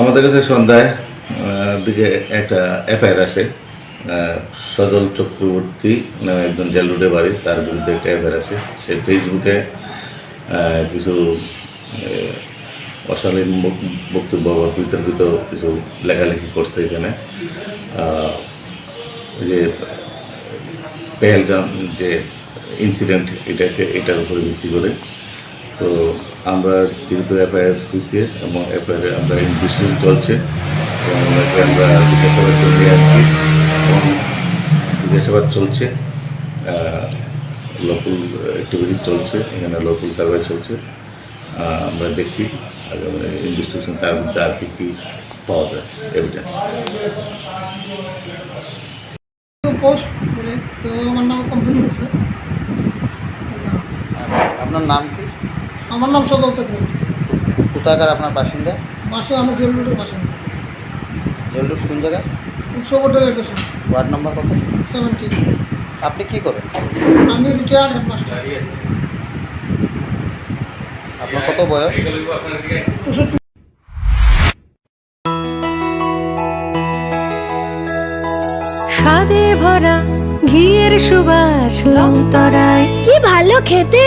আমাদের কাছে সন্ধ্যায় দিকে একটা এফআইআর আসে সজল চক্রবর্তী নামে একজন জেল রোডে বাড়ি, তার বিরুদ্ধে একটা এফআইআর আছে সে ফেসবুকে কিছু অশালীন বক্তব্য বা বিতর্কিত কিছু লেখালেখি করছে এখানে। যে পেহেলগাম যে ইনসিডেন্ট এটাকে, এটার উপরে ভিত্তি করে। তো আমরা যেহেতু এফআইআর হয়েছে এবং এফআইআর আমরা ইনভেস্টিগেশন চলছে এবং একে আমরা জিজ্ঞাসাবাদ করে নিয়ে আসছি এবং জিজ্ঞাসাবাদ চলছে। লোকাল অ্যাক্টিভিটি চলছে এখানে লোকাল কারবার চলছে। আমরা দেখছি ইনভেস্টিগেশন তার মধ্যে আর কি কী পাওয়া যায় এভিডেন্স পোস্ট বলে তো আমার নামে কমপ্লেন করছে আচ্ছা আপনার নাম কি? আমার নাম সদর চক্রবর্তী কোথাকার আপনার বাসিন্দা? বাসে আমি জেলরোডের বাসিন্দা। জেলরুট কোন জায়গায়? উৎসব হোটেলের ওয়ার্ড নম্বর কত? সেভেন্টি। আপনি কি করেন? আমি রিটায়ার্ড হেডমাস্টার আপনার কত বয়স? চৌষট্টি। স্বাদে ভরা ঘিয়ের সুবাস লংতরায় কি ভালো খেতে!